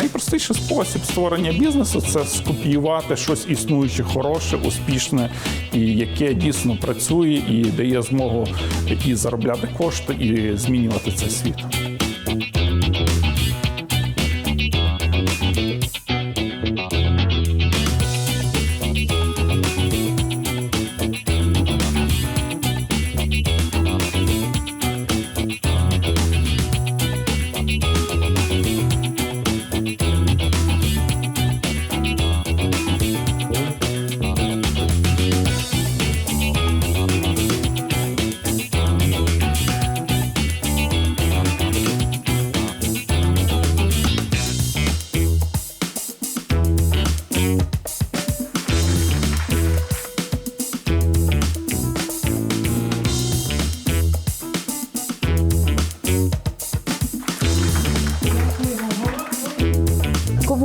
найпростіший спосіб створення бізнесу це скопіювати щось існуюче, хороше, успішне, і яке дійсно працює і дає змогу і заробляти кошти, і змінювати цей світ.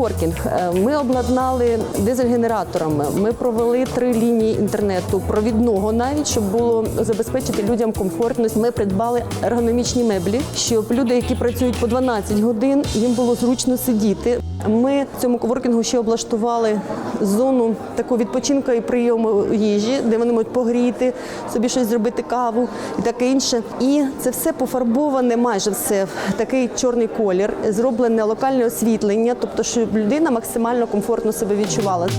Коворкінг. Е, Ми обладнали дизель-генераторами. Ми провели три лінії інтернету, провідного навіть, щоб було забезпечити людям комфортність. Ми придбали ергономічні меблі, щоб люди, які працюють по 12 годин, їм було зручно сидіти. Ми в цьому коворкінгу ще облаштували зону такого відпочинку і прийому їжі, де вони можуть погріти, собі щось зробити каву і таке інше. І це все пофарбоване, майже все в такий чорний колір, зроблене локальне освітлення, тобто, щоб людина максимально комфортно себе відчувала.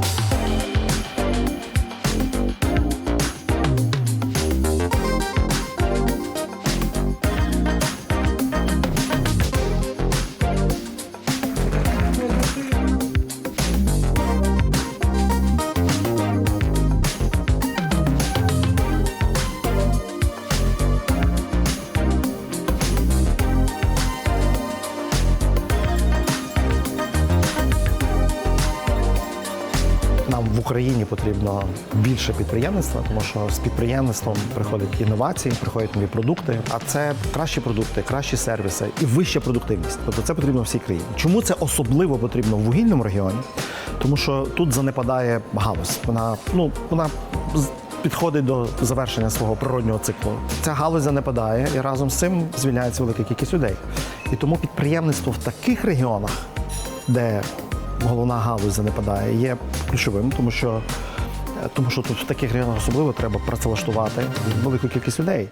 Україні потрібно більше підприємництва, тому що з підприємництвом приходять інновації, приходять нові продукти. А це кращі продукти, кращі сервіси і вища продуктивність. Тобто це потрібно всій країні. Чому це особливо потрібно в вугільному регіоні? Тому що тут занепадає галузь. Вона ну вона підходить до завершення свого природнього циклу. Ця галузь занепадає і разом з цим звільняється велика кількість людей. І тому підприємництво в таких регіонах, де головна галузь занепадає, є ключовим, тому що, тому що тут в таких регіонах особливо треба працевлаштувати велику кількість людей.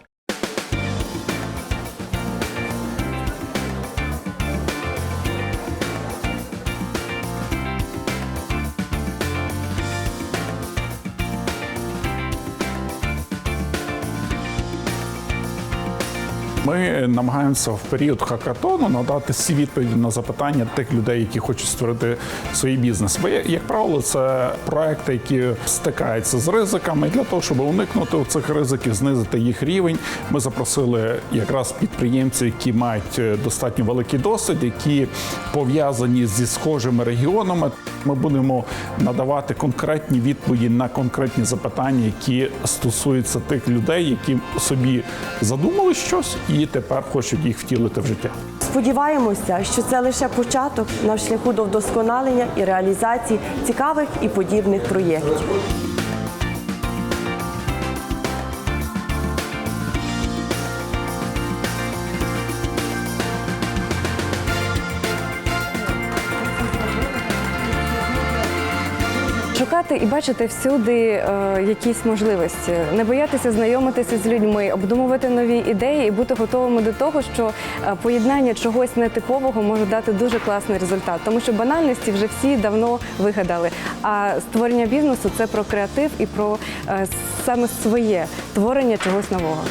Ми намагаємося в період хакатону надати всі відповіді на запитання тих людей, які хочуть створити свій бізнес. Бо, як правило, це проекти, які стикаються з ризиками. Для того, щоб уникнути цих ризиків, знизити їх рівень, ми запросили якраз підприємців, які мають е, достатньо великий досвід, які пов'язані зі схожими регіонами. Ми будемо надавати конкретні відповіді на конкретні запитання, які стосуються тих людей, які собі задумали щось і тепер хочуть їх втілити в життя. Сподіваємося, що це лише початок на шляху до вдосконалення і реалізації цікавих і подібних проєктів. Шукати і бачити всюди е, якісь можливості, не боятися знайомитися з людьми, обдумувати нові ідеї і бути готовими до того, що е, поєднання чогось нетипового може дати дуже класний результат, тому що банальності вже всі давно вигадали. А створення бізнесу це про креатив і про е, саме своє творення чогось нового.